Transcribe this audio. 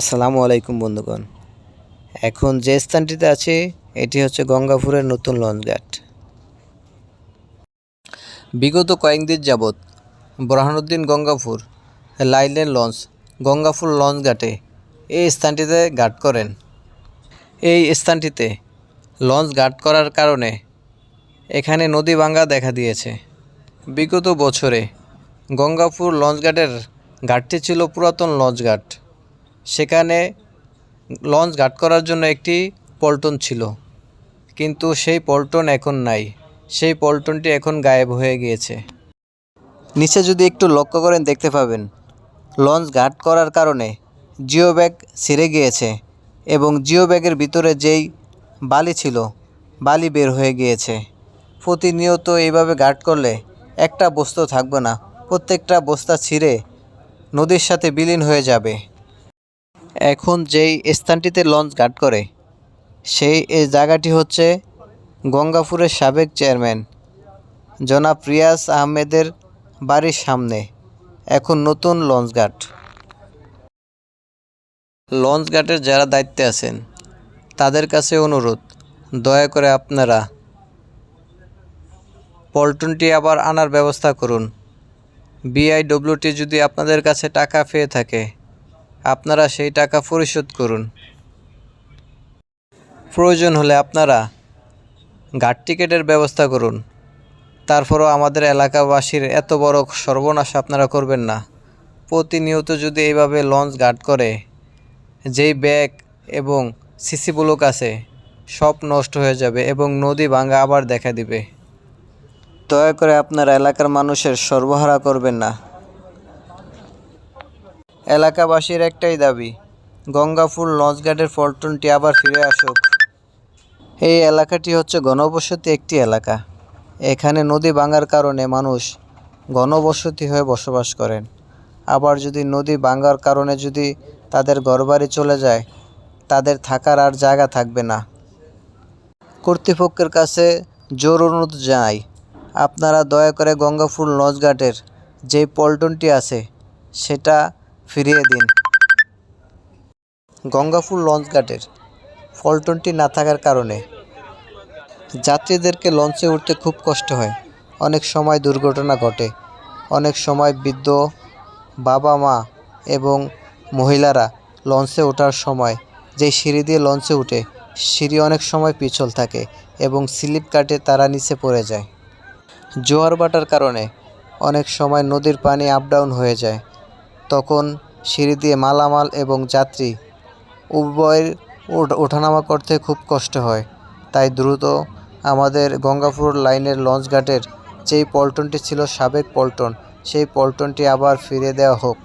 আসসালামু আলাইকুম বন্ধুগণ। এখন যে স্থানটিতে আছে, এটি হচ্ছে গঙ্গাপুরের নতুন লঞ্চঘাট। বিগত কয়েকদিন যাবৎ বুরহানুদ্দিন গঙ্গাপুর লাইনের লঞ্চ, গঙ্গাপুর লঞ্চঘাটে এই স্থানটিতে ঘাট করেন। এই স্থানটিতে লঞ্চ ঘাট করার কারণে এখানে নদী ভাঙ্গা দেখা দিয়েছে। বিগত বছরে গঙ্গাপুর লঞ্চঘাটের ঘাটটি ছিল পুরাতন লঞ্চঘাট। সেখানে লঞ্চ ঘাট করার জন্য একটি পল্টন ছিল। কিন্তু সেই পল্টন এখন নাই। সেই পল্টনটি এখন গায়েব হয়ে গিয়েছে। নিচে যদি একটু লক্ষ্য করেন দেখতে পাবেন, লঞ্চ ঘাট করার কারণে জিও ব্যাগ ছিঁড়ে গিয়েছে এবং জিও ব্যাগের ভিতরে যেই বালি ছিল, বালি বের হয়ে গিয়েছে। প্রতিনিয়ত এইভাবে ঘাট করলে একটা বস্তু থাকবে না। প্রত্যেকটা বস্তা ছিঁড়ে নদীর সাথে বিলীন হয়ে যাবে। এখন যেই স্থানটিতে লঞ্চ ঘাট করে, সেই এই জায়গাটি হচ্ছে গঙ্গাপুরের সাবেক চেয়ারম্যান জনাব রিয়াজ আহমেদের বাড়ির সামনে, এখন নতুন লঞ্চ ঘাট লঞ্চ ঘাটের যারা দায়িত্বে আছেন, তাদের কাছে অনুরোধ, দয়া করে আপনারা পল্টনটি আবার আনার ব্যবস্থা করুন। বিআইডব্লিউটি যদি আপনাদের কাছে টাকা পেয়ে থাকে আপনারা সেই টাকা পরিশোধ করুন। প্রয়োজন হলে আপনারা ঘাট টিকেটের ব্যবস্থা করুন। তারপরও আমাদের এলাকাবাসীর এত বড় সর্বনাশ আপনারা করবেন না। প্রতিনিয়ত যদি এইভাবে লঞ্চ গার্ড করে, যেই ব্যাগ এবং সিসি ব্লক আছে, সব নষ্ট হয়ে যাবে এবং নদী ভাঙ্গা আবার দেখা দিবে। দয়া করে আপনারা এলাকার মানুষের সর্বহারা করবেন না। এলাকাবাসীর একটাই দাবি গঙ্গাপুর লঞ্চঘাটের পল্টনটি আবার ফিরে আসুক। এই এলাকাটি হচ্ছে ঘনবসতি একটি এলাকা। এখানে নদী ভাঙার কারণে মানুষ ঘনবসতি হয়ে বসবাস করেন। আবার যদি নদী ভাঙার কারণে যদি তাদের ঘরবাড়ি চলে যায়, তাদের থাকার আর জায়গা থাকবে না। কর্তৃপক্ষের কাছে জোর অনুরোধ জানাই, আপনারা দয়া করে গঙ্গাপুর লঞ্চঘাটের যে পল্টনটি আছে, সেটা ফিরিয়ে দিন। গঙ্গাপুর লঞ্চঘাটের পল্টনটি না থাকার কারণে যাত্রীদেরকে লঞ্চে উঠতে খুব কষ্ট হয়। অনেক সময় দুর্ঘটনা ঘটে। অনেক সময় বৃদ্ধ বাবা মা এবং মহিলারা লঞ্চে ওঠার সময় যেই সিঁড়ি দিয়ে লঞ্চে উঠে, সিঁড়ি অনেক সময় পিছল থাকে এবং স্লিপ কাটে তারা নিচে পড়ে যায়। জোয়ার বাটার কারণে অনেক সময় নদীর পানি আপ ডাউন হয়ে যায়। তখন সিঁড়ি দিয়ে মালামাল এবং যাত্রী উভয়ের ওঠ- ওঠানামা করতে খুব কষ্ট হয়। তাই দ্রুত আমাদের গঙ্গাপুর লাইনের লঞ্চঘাটের যেই পল্টনটি ছিল সাবেক পল্টন, সেই পল্টনটি আবার ফিরে দেওয়া হোক।